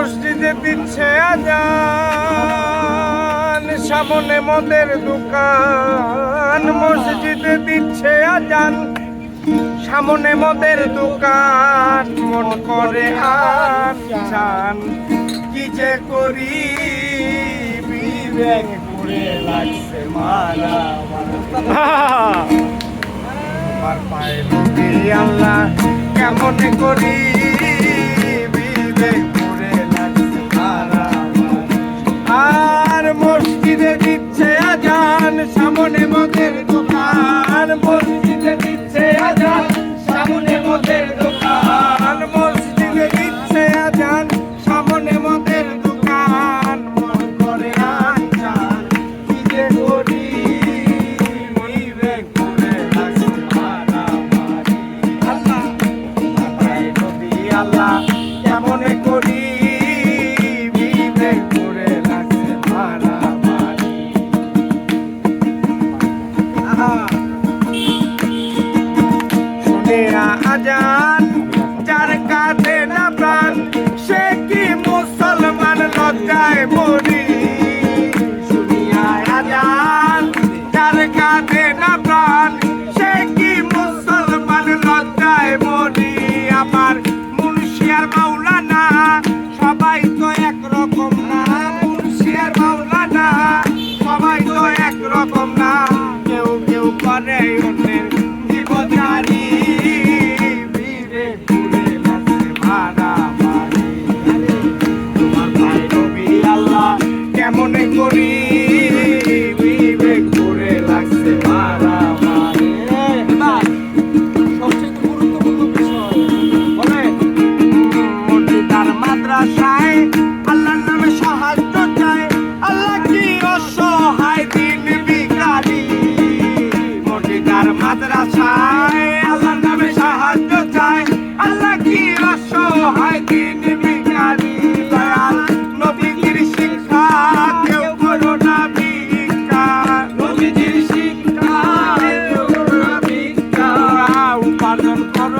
মসজিদে দিচ্ছে আজান, সামনে মদের দোকান, মসজিদে দিচ্ছে আজান, সামনে মদের দোকান, মন করে আর কি যে করি, বিবেক করে লাগছে মারা তোমার পায়ে আল্লাহ, কেমন করি? সামনে মদের দোকান, মসজিদে দিচ্ছে আজান। সামনে মদের দোকান, মসজিদে দিচ্ছে আজান। সামনে মদের দোকান, মন করে আজান আল্লাহ। আজান উপার্জন করো